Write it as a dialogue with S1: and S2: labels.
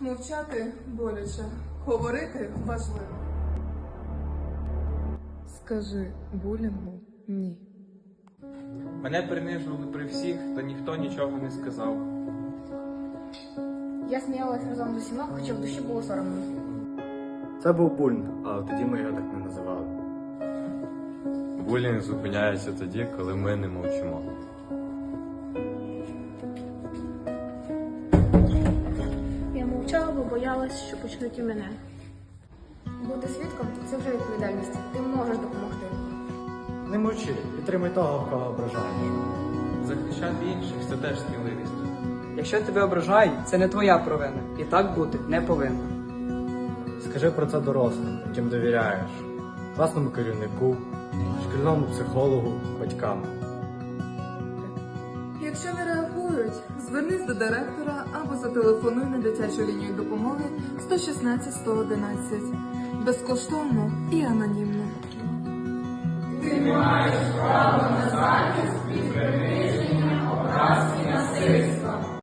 S1: Мовчати боляче, говорити важливо. Скажи булінгу ні.
S2: Мене принижували при всіх, та ніхто нічого не сказав.
S3: Я сміялась разом з усіма, хоча в душі було соромно.
S4: Це був бульн, але тоді ми його так не називали.
S5: Булінг зупиняється тоді, коли ми не мовчимо.
S3: Мовчала, бо боялась, що почнуть і мене. Бути свідком це вже відповідальність. Ти можеш допомогти.
S4: Не мовчи, підтримай того, кого ображаєш.
S2: Захищати інших це теж сміливість.
S6: Якщо тебе ображають, це не твоя провина. І так бути не повинно.
S4: Скажи про це дорослим, яким довіряєш, класному керівнику, шкільному психологу, батькам.
S1: Якщо не потребують, звернись до директора або зателефонуй на дитячу лінію допомоги 116 111. Безкоштовно і анонімно. Ти маєш право на захист від приниження, образки насильства.